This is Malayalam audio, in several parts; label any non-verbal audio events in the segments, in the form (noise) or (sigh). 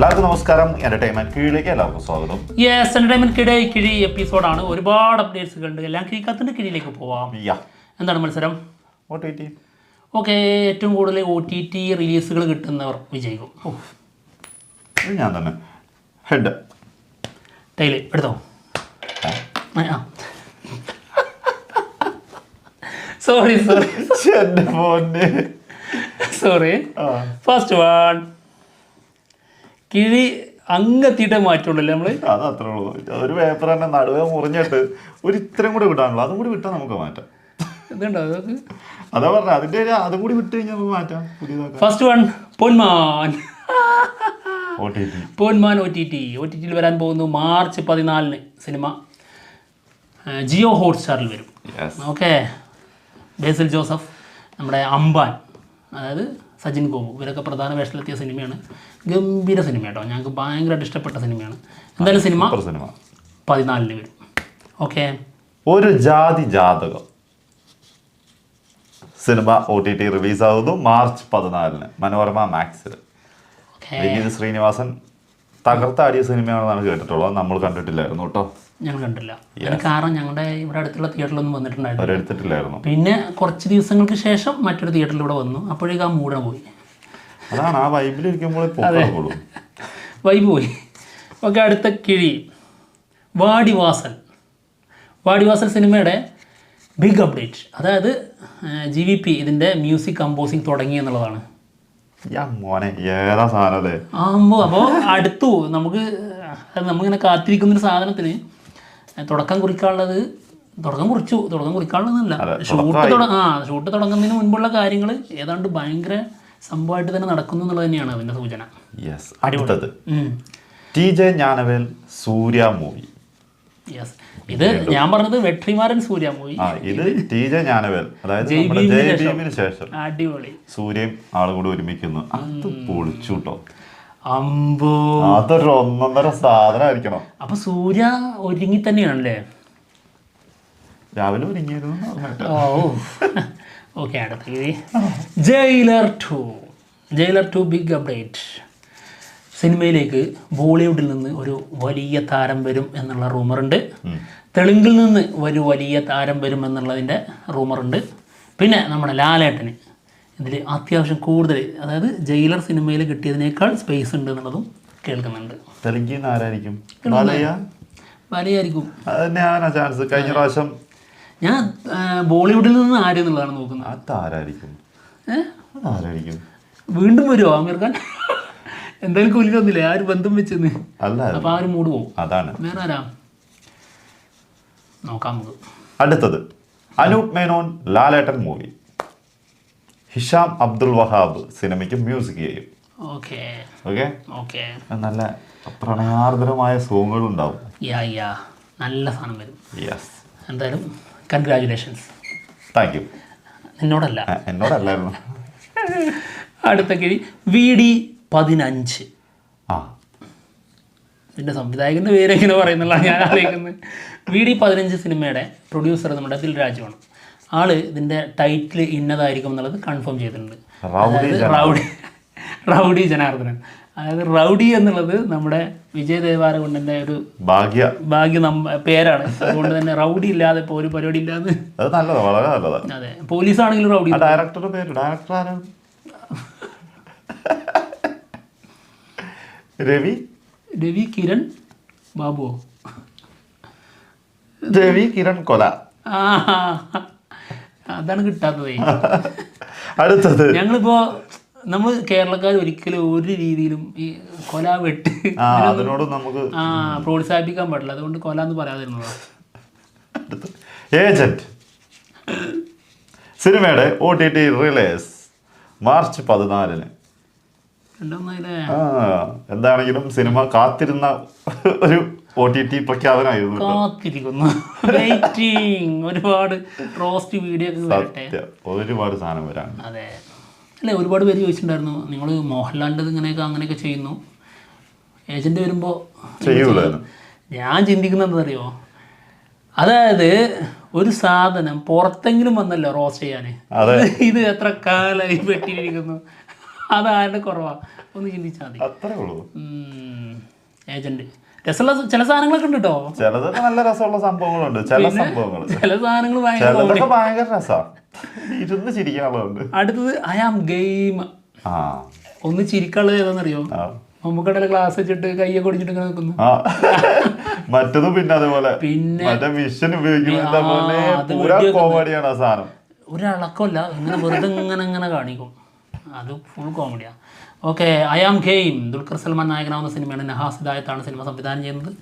എല്ലാവർക്കും നമസ്കാരം. എന്റർടൈൻമെന്റ് കീഴിലേക്ക് എല്ലാവർക്കും സ്വാഗതം. യെസ് എന്റർടൈൻമെന്റ് കിഴി കിഴി എപ്പിസോഡാണ് ഒരുപാട് അപ്ഡേറ്റ്സുകൾ ഉണ്ട് എല്ലാം കിഴിക്കാത്തതിന്റെ കിഴിയിലേക്ക് പോവാം. എന്താണ് മത്സരം? ഓക്കെ ഏറ്റവും കൂടുതൽ ഒ ടി ടി റിലീസുകൾ കിട്ടുന്നവർ വിജയിക്കും. ഞാൻ തന്നെ. ഹെഡ് ടൈൽ എടുത്തോ? ആ sorry sorry sorry first one കിഴി അങ്ങെത്തിയിട്ടേ മാറ്റുള്ളൂ നമ്മൾ അത് അത്രേ ഉള്ളൂ. ഒരു പേപ്പർ തന്നെ നടുവേ മുറിഞ്ഞിട്ട് ഒരു ഇത്രയും കൂടെ വിടാനുള്ളൂ. അതും കൂടി വിട്ടാൽ നമുക്ക് മാറ്റാം. ഇതുണ്ടോ അതൊക്കെ അതാ പറഞ്ഞ അതിന്റെ ഒരു അതും കൂടി വിട്ട് കഴിഞ്ഞാൽ നമുക്ക് മാറ്റാം പുതിയതാക്കാം first one Ponman. Ponman O T T O T ടിയിൽ വരാൻ പോകുന്നു മാർച്ച് പതിനാലിന് സിനിമ. ആ, ജിയോ ഹോട്ട്സ്റ്റാറിൽ വരും. ഓക്കെ ബേസിൽ ജോസഫ് നമ്മുടെ അംബാൻ. അതായത് സജിൻ ഗോപു. ഇവരൊക്കെ പ്രധാന വേഷത്തിലെത്തിയ സിനിമയാണ്. ഗംഭീര സിനിമ കേട്ടോ. ഞങ്ങൾക്ക് ഭയങ്കരമായിട്ട് ഇഷ്ടപ്പെട്ട സിനിമയാണ്. എന്തായാലും സിനിമ സിനിമ. പതിനാലിന് വരും. ഓക്കെ? ഒരു ജാതി ജാതകം. Cinema O T T release ആകുന്നു മാർച്ച് പതിനാലിന്. മനോരമ മാക്സിൽ വിനീത് ശ്രീനിവാസൻ തകർത്താടിയ സിനിമയാണെന്നാണ് കേട്ടിട്ടുള്ളത്. നമ്മൾ കണ്ടിട്ടില്ലായിരുന്നു കേട്ടോ. ഞങ്ങൾ കണ്ടില്ല. അതിന് കാരണം ഞങ്ങളുടെ ഇവിടെ അടുത്തുള്ള തിയേറ്ററിലൊന്നും വന്നിട്ടുണ്ടായിരുന്നു. പിന്നെ കുറച്ച് ദിവസങ്ങൾക്ക് ശേഷം മറ്റൊരു തിയേറ്ററിൽ ഇവിടെ വന്നു. അപ്പോഴേക്കും ആ മൂടെ പോയി. അതാണ് ആ വൈബിൽ ഇരിക്കുമ്പോൾ വൈബ് പോയി. ഓക്കെ അടുത്ത കിഴി. വാടിവാസൽ. വാടിവാസൽ സിനിമയുടെ ബിഗ് അപ്ഡേറ്റ് അതായത് ജി വി പി ഇതിന്റെ മ്യൂസിക് കമ്പോസിംഗ് തുടങ്ങി എന്നുള്ളതാണ്. അപ്പോൾ അടുത്തു. നമുക്ക് നമുക്കിങ്ങനെ കാത്തിരിക്കുന്ന കാത്തിരിക്കുന്നൊരു സാധനത്തിന് തുടക്കം കുറിക്കാനുള്ളത് തുടക്കം കുറിച്ചു തുടക്കം കുറിക്കാനുള്ളതല്ല. ഷൂട്ട് തുടങ്ങ ആ ഷൂട്ട് തുടങ്ങുന്നതിന് മുൻപുള്ള കാര്യങ്ങൾ ഏതാണ്ട് ഭയങ്കര സംഭവമായിട്ട് തന്നെ നടക്കുന്നു എന്നുള്ളത് തന്നെയാണ് അതിന്റെ സൂചന. യെസ് അടുത്തത്. T J Gnanavel Suriya movie. Yes ഇത് ഞാൻ പറഞ്ഞത് വെട്രിമാരൻ സൂര്യ മൂവി. ഇത് ടി ജെ ജ്ഞാനവേൽ. അതായത് ജയ് നമ്മുടെ ഭീമിന് ശേഷം. ഭീമിന് ശേഷം. അടിപൊളി. സൂര്യയും ആളും കൂടി ഒരുമിക്കുന്നു. അത് പൊളിച്ചു കേട്ടോ അമ്പോ. അതൊരു ഒന്നൊന്നര സാധനമായിരിക്കണം. അപ്പൊ സൂര്യ ഒരുങ്ങി തന്നെയാണല്ലേ? രാവിലെ ഒരുങ്ങിയിരുന്നു. ഓ ഓക്കെ അടുത്ത Jailer two. Jailer two big update. സിനിമയിലേക്ക് ബോളിവുഡിൽ നിന്ന് ഒരു വലിയ താരം വരും എന്നുള്ള റൂമറുണ്ട്. തെലുങ്കിൽ നിന്ന് ഒരു വലിയ താരം വരും എന്നുള്ളതിന്റെ റൂമറുണ്ട്. പിന്നെ നമ്മുടെ ലാലേട്ടന്. ഇതിൽ അത്യാവശ്യം കൂടുതൽ അതായത് ജയിലർ സിനിമയിൽ കിട്ടിയതിനേക്കാൾ സ്പേസ് ഉണ്ട് എന്നുള്ളതും കേൾക്കുന്നുണ്ട്. ആരായിരിക്കും? ബാലയ്യ? വലിയായിരിക്കും അത് തന്നെയാണ് ചാൻസ്? കഴിഞ്ഞ പ്രാവശ്യം ഞാൻ ബോളിവുഡിൽ നിന്ന് ആര് എന്നുള്ളതാണ് നോക്കുന്നത്. അതാരായിരിക്കും വീണ്ടും വരുമോ ആമിർ ഖാൻ? എന്തായാലും കൂലി തന്നില്ലേ ആ ഒരു ബന്ധം വെച്ചെന്ന്. അപ്പൊ ആ ഒരു മൂഡ് പോകും അതാണ്. വേറെ ആരാ? നോക്കാം നമുക്ക്. അടുത്തത്. അനൂപ് മേനോൻ ലാലേട്ടൻ മൂവി. ഹിഷാം അബ്ദുൽ വഹാബ് സിനിമയ്ക്ക് മ്യൂസിക് ചെയ്യും. ഓക്കെ. ഓക്കെ? ഓക്കെ. നല്ല പ്രണയാർദ്രമായ സോങ്ങുകൾ ഉണ്ടാവും. യാ യാ. നല്ല സാധനം വരും. യെസ് എന്തായാലും കൺഗ്രാജുലേഷൻസ് താങ്ക് യു എന്നോടല്ല എന്നോടല്ലായിരുന്നു. അടുത്ത കിഴി. വി ഡി പതിനഞ്ച്. ആ. ഇതിന്റെ സംവിധായകന്റെ പേരെങ്ങനെ പറയുന്നുള്ള ഞാൻ അറിയിക്കുന്നത് വി ഡി പതിനഞ്ച് സിനിമയുടെ പ്രൊഡ്യൂസർ നമ്മുടെ ദിൽ രാജുവാണ് ആൾ ഇതിന്റെ ടൈറ്റിൽ ഇന്നതായിരിക്കും എന്നുള്ളത് കൺഫേം ചെയ്തിട്ടുണ്ട്. Rowdy rowdy Janardhanan. അതായത് റൗഡി എന്നുള്ളത് നമ്മുടെ വിജയ് ദേവാരകൊണ്ടന്റെ ഒരു ഭാഗ്യ. ഭാഗ്യ പേരാണ്. അതുകൊണ്ട് തന്നെ റൗഡി ഇല്ലാതെ ഇപ്പോൾ ഒരു പരിപാടി ഇല്ലാതെ അത് നല്ലതാണ് വളരെ നല്ലതാണ് അതെ പോലീസാണെങ്കിലും റൗഡി. ഡയറക്ടറുടെ പേര് ഡയറക്ടർ ആരാണ് രവി? രവി കിരൺ ബാബുവോ? രവി കിരൺ കൊല. ആ അതാണ് കിട്ടാത്തതേ. (laughs) അടുത്തത്. ഞങ്ങളിപ്പോ നമ്മൾ കേരളക്കാർ ഒരിക്കലും ഒരു രീതിയിലും ഈ കൊല വെട്ട് അതിനോട് നമുക്ക് ആ പ്രോത്സാഹിപ്പിക്കാൻ പാടില്ല. അതുകൊണ്ട് കൊല എന്ന് പറയാതിരുന്നതാണ് ഏജന്റ്. സിനിമയുടെ O T T release March പതിനാലിന്. എന്താണെങ്കിലും സിനിമ കാത്തിരുന്ന ഒരു ഒ ടി ടി പ്രഖ്യാപനമായിരുന്നു കേട്ടോ. കാത്തിരിക്കുന്നു. വെയിറ്റിംഗ് ഒരുപാട് റോസ്റ്റ് വീഡിയോ ഒക്കെ വരട്ടെ. സത്യം. ഒരുപാട് സാധനം വരാൻ അതെ. അല്ലേ ഒരുപാട് പേര് ചോദിച്ചിട്ടുണ്ടായിരുന്നു നിങ്ങൾ മോഹൻലാലിന്റെ ഇങ്ങനെയൊക്കെ അങ്ങനെയൊക്കെ ചെയ്യുന്നു. ഏജന്റ് വരുമ്പോൾ ഞാൻ ചിന്തിക്കുന്നത് എന്താ അതായത് ഒരു സാധനം പുറത്തെങ്കിലും വന്നല്ലോ റോസ്റ്റ് ചെയ്യാൻ. ഇത് എത്ര കാലമായി പെട്ടിരിക്കുന്നു? അതാരുടെ കുറവാ? ഒന്ന് ചിന്തിച്ചാൽ മതി. അത്രേ ഉള്ളൂ. ഏജന്റ്. രസമുള്ള ചില സാധനങ്ങളൊക്കെ ഉണ്ട് കേട്ടോ ചിലതൊക്കെ നല്ല രസമുള്ള സംഭവങ്ങളുണ്ട്. ചില സംഭവങ്ങൾ ചില സാധനങ്ങൾ ഭയങ്കര രസമാണ് ഇരുന്ന് ചിരിക്കാനുള്ളതുണ്ട്. അടുത്തത് ഐ ആം. ഗെയിം ഒന്ന് ചിരിക്കാനുള്ളത് ഏതാണെന്നറിയോ ആ. മമ്മൂക്കടയിലെ ഗ്ലാസ് വെച്ചിട്ട് കയ്യൊക്കെ ഒടിച്ചിട്ട് ഇങ്ങനെ നിൽക്കുന്നു മറ്റതും പിന്നെ അതേപോലെ. പിന്നെ മറ്റേ മിഷൻ ഉപയോഗിക്കുന്നത്. കോമഡിയാണ് ആ സാധനം. ഒരളക്കമല്ല ഇങ്ങനെ വെറുതെ ഇങ്ങനെ ഇങ്ങനെ കാണിക്കും. അത് ഫുൾ കോമഡിയാണ് okay I am game Dulquer Salmaan നായകനാവുന്ന സിനിമയാണ് നഹാസ് ഹിദായത്താണ് സിനിമ സംവിധാനം ചെയ്യുന്നത്.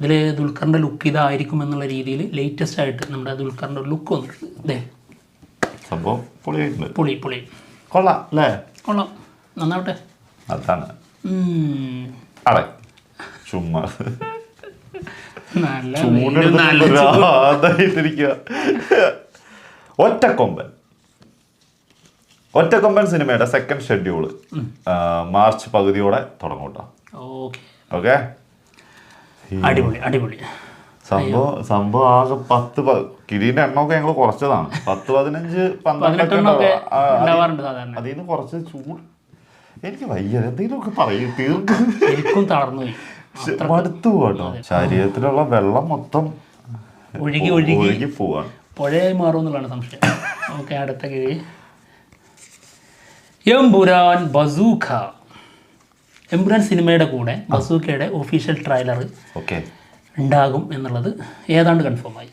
ഇതിൽ ദുൽഖറിന്റെ ലുക്ക് ഇതായിരിക്കും എന്നുള്ള രീതിയിൽ ലേറ്റസ്റ്റ് ആയിട്ട് നമ്മുടെ ദുൽഖറിന്റെ ലുക്ക് വന്നിട്ടുണ്ട്. അതെ സംഭവം പുളി പുളി. കൊള്ളാം അല്ലേ? കൊള്ളാം. നന്നാവട്ടെ. അതാണ്. അതെ ചുമ്മാ. നല്ല ഒറ്റക്കൊമ്പൻ. ഒറ്റക്കൊമ്പൻ സിനിമയുടെ സെക്കൻഡ് ഷെഡ്യൂൾ മാർച്ച് പകുതിയോടെ തുടങ്ങും കേട്ടോ ഓക്കെ. അടിപൊളി അടിപൊളി. സംഭവം സംഭവം ആകെ പത്ത് കിരീന്റെ എണ്ണമൊക്കെ ഞങ്ങൾ കുറച്ചതാണ്. പത്ത് പതിനഞ്ച് പന്ത്രണ്ടൊക്കെ അതിൽ നിന്ന് കുറച്ച് ചൂട്. എനിക്ക് വയ്യ എന്തെങ്കിലുമൊക്കെ പറയും തീർക്കും എനിക്കും തളർന്നു മടുത്തു പോട്ടോ ശരീരത്തിലുള്ള വെള്ളം മൊത്തം ഒഴുകി ഒഴുകി. ഒഴുകി പോവാണ്. പുഴയായി മാറും എന്നുള്ളതാണ് സംശയം. ഓക്കെ അടുത്ത കിഴി എംപുരാൻ ബസൂഖ. എംപുരാൻ സിനിമയുടെ കൂടെ ബസൂഖയുടെ ഒഫീഷ്യൽ ട്രailer ഓക്കെ. ഉണ്ടാകും എന്നുള്ളത് ഏതാണ്ട് കൺഫേമായി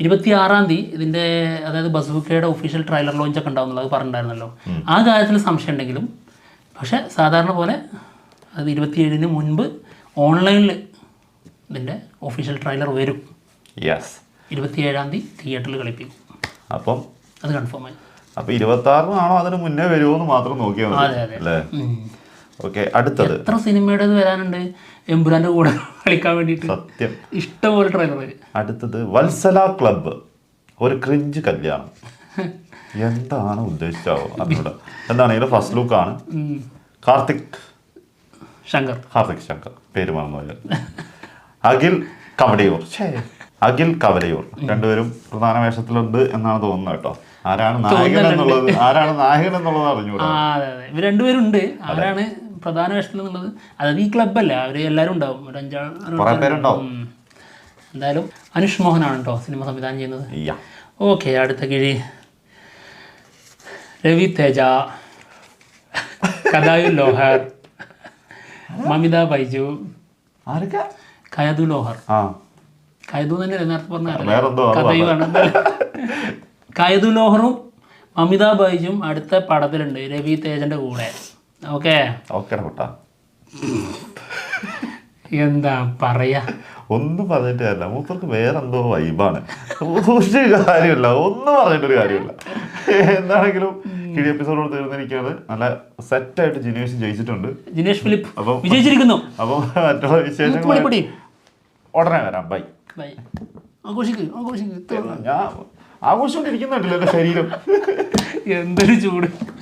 ഇരുപത്തി ആറാം തീയതി ഇതിന്റെ അതായത് ബസൂക്കയുടെ ഒഫീഷ്യൽ ട്രെയിലർ ലോഞ്ച് ഒക്കെ ഉണ്ടാവും എന്നുള്ളത് പറഞ്ഞിട്ടുണ്ടായിരുന്നല്ലോ. ആ കാര്യത്തിൽ സംശയം ഉണ്ടെങ്കിലും പക്ഷെ സാധാരണ പോലെ അത് ഇരുപത്തിയേഴിന് മുൻപ് ഓൺലൈനിൽ ഇതിന്റെ ഒഫീഷ്യൽ ട്രെയിലർ വരും. യെസ് ഇരുപത്തിയേഴാം തീയതി തിയേറ്ററിൽ കളിപ്പിക്കും. അപ്പം അത് കൺഫേമായി അപ്പൊ ഇരുപത്തി ആറിനാണോ അതിന് മുന്നേ വരുമോ എന്ന് മാത്രം നോക്കിയാൽ മതി അല്ലേ. ഓക്കെ അടുത്തത്. എത്ര സിനിമയുടെ വരാനുണ്ട്? എമ്പുരാന്റെ കൂടെ കളിക്കാൻ വേണ്ടിട്ട് സത്യം. ഇഷ്ടംപോലെ ട്രെയിലർ അടുത്തത് വത്സല ക്ലബ്ബ്. ഒരു ക്രിഞ്ച് കല്യാണം. എന്താണ് ഉദ്ദേശിച്ചാവോ എന്താണ് എന്താണെങ്കിലും ഫസ്റ്റ് ലുക്ക് ആണ്? കാർത്തിക്. ശങ്കർ. കാർത്തിക് ശങ്കർ. പേര് മറന്നു അഖിൽ കവടയൂർ ഛേ. അഖിൽ കവലയൂർ. രണ്ടുപേരും പ്രധാന വേഷത്തിലുണ്ട് എന്നാണ് തോന്നുന്നത് കേട്ടോ. ആരാണ് നായകൻ എന്നുള്ളത്? ആരാണ് നായകൻ എന്നുള്ളത് അതെ ഇവർ രണ്ടുപേരും ഉണ്ട് ആരാണ് പ്രധാന വേഷത്തിൽ എന്നുള്ളത് അതായത് ഈ ക്ലബ്ബല്ല അവർ എല്ലാവരും ഉണ്ടാവും. ഒരു അഞ്ചാറ് കുറെ പേരുണ്ടാവും. എന്തായാലും അനുഷ് മോഹനാണ് കേട്ടോ സിനിമ സംവിധാനം ചെയ്യുന്നത്. ഓക്കെ അടുത്ത കിഴി. രവി തേജ. കഥായു ലോഹർ. മമിത ബൈജു. ആരൊക്കെ? കയതു ലോഹർ. ആ. കയതു തന്നെ നേരത്തെ പറഞ്ഞ കഥയുമാണ് കയതു ലോഹറും അമിതാഭ് ബൈജും അടുത്ത പടത്തിലുണ്ട് രവി തേജന്റെ കൂടെ. ഓക്കെ? എന്താ പറയാ? ഒന്നും പറഞ്ഞിട്ട് കാര്യമില്ല. മൂപ്പർക്ക് വേറെന്തോ വൈബാണ്. ഒരു കാര്യമില്ല. ഒന്നും പറഞ്ഞിട്ടൊരു കാര്യമില്ല. എന്താണെങ്കിലും കിഴി എപ്പിസോഡോട് തീർന്നിരിക്കുന്നത് നല്ല സെറ്റായിട്ട് ജിനേഷ് ജയിച്ചിട്ടുണ്ട്. ജിനേഷ് ഫിലിപ്പ് അപ്പം വിജയിച്ചിരിക്കുന്നു. അപ്പം മറ്റുള്ള വിശേഷങ്ങൾ ഉടനെ വരാം. ബൈ ബൈ ആഘോഷിക്ക് ആഘോഷിക്ക്. ഞാൻ ആഘോഷിച്ചോണ്ടിരിക്കുന്നുണ്ടല്ലോ എന്റെ ശരീരം. എന്തൊരു ചൂട്.